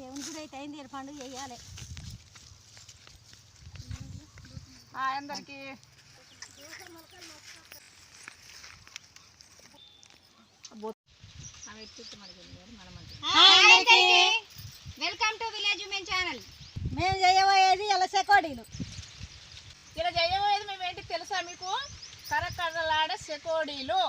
దేవుని గుడి అయితే అయింది పండుగ చేయాలి. హాయ్ అందరికి. Welcome to village women channel. మేము చేయబోయేది ఇలా సెకోడీలు. ఇలా చేయబోయేది మేము ఏంటి తెలుసా మీకు? కరకరలాడే సెకోడీలు.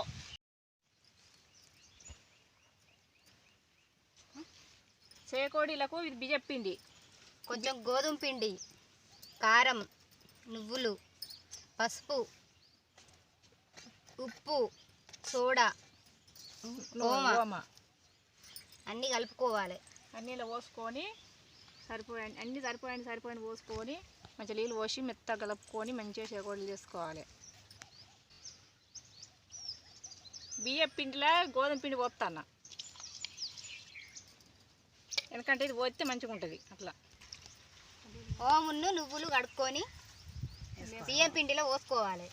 సేకోడీలకు ఇది బిజెప్పిండి కొంచెం గోధుమ పిండి కారం నువ్వులు పసుపు ఉప్పు సోడా ఓమ. అన్నీ కలుపుకోవాలి. అన్నీ ఇలా పోసుకొని సరిపోయాయి అన్నీ సరిపోయాయి సరిపోయిన పోసుకొని మంచిగా నీళ్ళు పోసి మెత్తగా కలుపుకొని మంచిగా చేకోడలు చేసుకోవాలి. బియ్య పిండిలో గోధుమ పిండి పోస్తాను ఎందుకంటే ఇది పోస్తే మంచిగా ఉంటుంది అట్లా ఓమును నువ్వులు కడుక్కొని బియ్యం పిండిలో పోసుకోవాలి.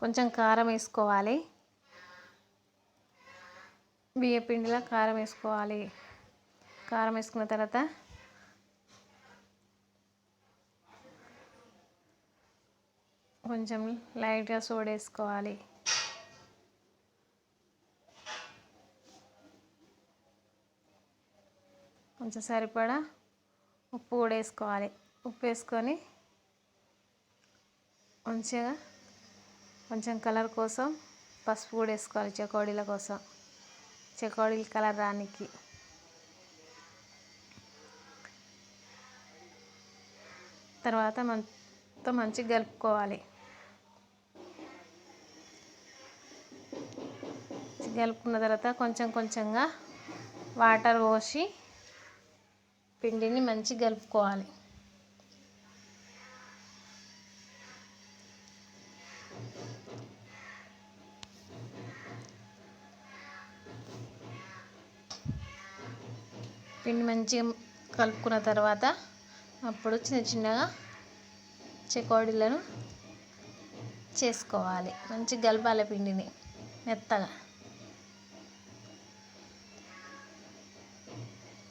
కొంచెం కారం వేసుకోవాలి. బియ్య పిండిలో కారం వేసుకోవాలి. కారం వేసుకున్న తర్వాత కొంచెం లైట్గా సోడేసుకోవాలి. కొంచెం సరిపడా ఉప్పు కూడా వేసుకోవాలి. ఉప్పు వేసుకొని మంచిగా కొంచెం కలర్ కోసం పసుపు కూడా వేసుకోవాలి చెకోడీల కోసం. చెకోడీల కలర్ రానికి. తర్వాత మొత్తం మంచిగా కలుపుకోవాలి. కలుపుకున్న తర్వాత కొంచెం కొంచెంగా వాటర్ పోసి పిండిని మంచిగా కలుపుకోవాలి. పిండి మంచిగా కలుపుకున్న తర్వాత అప్పుడు చిన్న చిన్నగా చెకోడీలను చేసుకోవాలి. మంచిగా కలపాలి పిండిని మెత్తగా.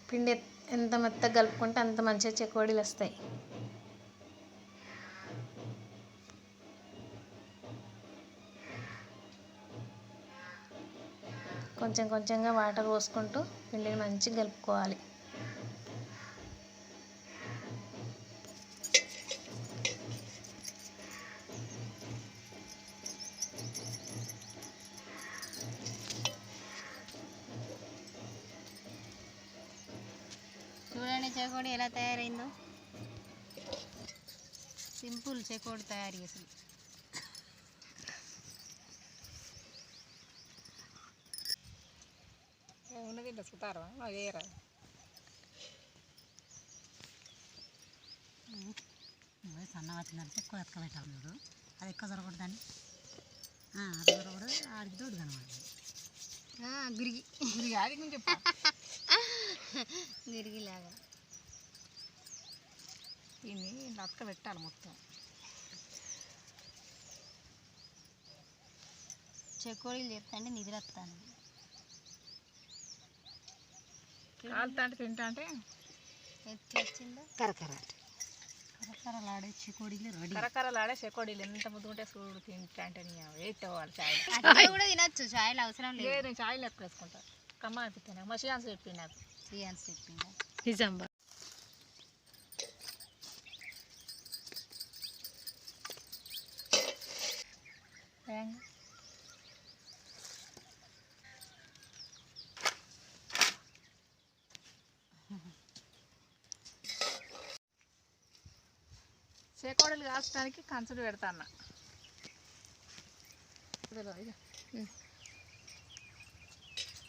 పిండి ఎంత మెత్తగా కలుపుకుంటే అంత మంచిగా చెకోడీలు వస్తాయి. కొంచెం కొంచెంగా వాటర్ పోసుకుంటూ పిండిని మంచిగా కలుపుకోవాలి. చెకోడి ఎలా తయారైందో? సింపుల్ చెకోడి తయారీ అసలు. ఉన్నది సుతారా వేయరా? సన్న వచ్చిందంటే ఎక్కువ ఎక్క పెట్టాలి మీరు అది ఎక్కువ జరగకూడదని అది జరగకూడదు ఆడికి దొడ్డు కనమాట గురిగి. అది కొంచెం చెప్పు. గురిగిలాగా. దీన్ని అక్క పెట్టాలి మొత్తం. చెకోడీలు చేస్తుంటే నిద్ర వస్తాను కాలుతా అంటే తింటా అంటే? వచ్చిందో కరకర. కరకరలాడే చికోడీలు రెడీ. కరకరలాడే చెకోడీలు ఎంత ముద్దుకుంటే చూడు తింటా అంటే చాయ్. కూడా తినొచ్చు. చాయలు అవసరం లేదు. నేను కమ్మ అనిపిస్తాను మసియాన్స్ చెప్పింది నాకు. శ్రీయాన్స్ చెప్పిందా నిజంబా చేకోడలు కాల్చడానికి కంచుడు పెడతాన్న.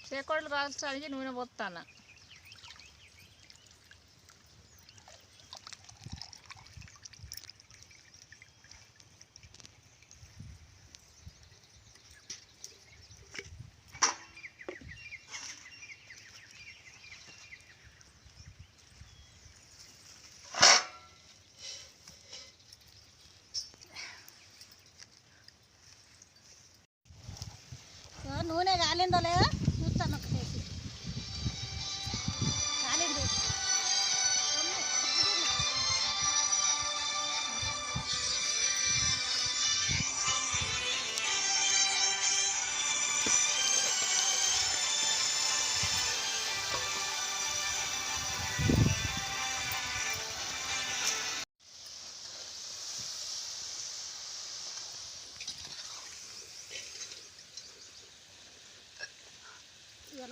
చేకోడలు కాల్చడానికి నూనె పోతాన్న నూనె కాలిందో లేదా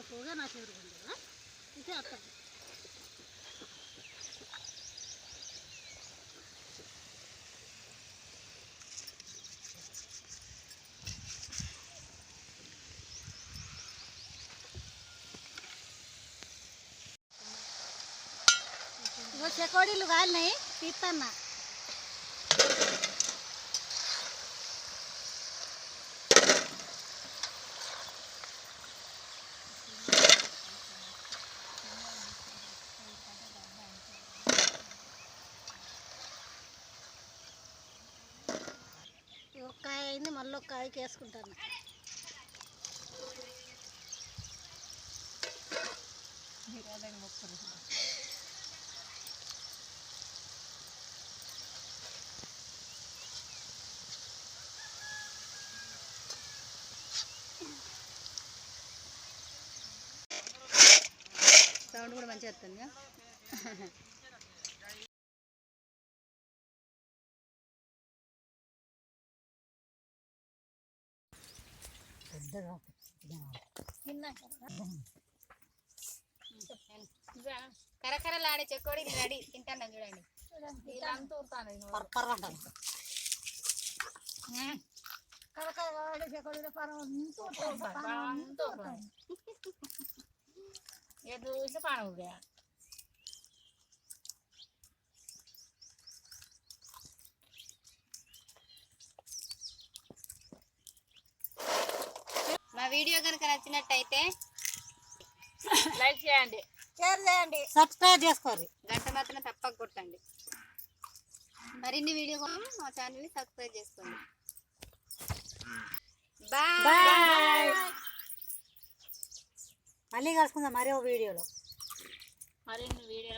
పోగా నా చేరు ఉంది ఇదే అర్థం. చెకోడీలు కాలినాయి తీస్తాన్నా ఒక కాయ మళ్ళీ ఒక కాయకి వేసుకుంటాను. సౌండ్ కూడా మంచిగా వస్తుంది కరకరలాడే చెక్కోడి రెడీ. తింటాను చూడండి. కరకాయ చెకోడీలు పరం చూసి పాన వీడియో కనుక నచ్చినట్టయితే లైక్ చేయండి. షేర్ చేయండి. సబ్స్క్రైబ్ చేసుకోరు గంట మాత్రం తప్పక కొట్టండి. మరిన్ని వీడియో కోసం మా ఛానల్ని సబ్స్క్రైబ్ చేసుకోండి. బాయ్. బాయ్. మళ్ళీ కలుసుకుందాం మరో వీడియోలో. మరిన్ని వీడియో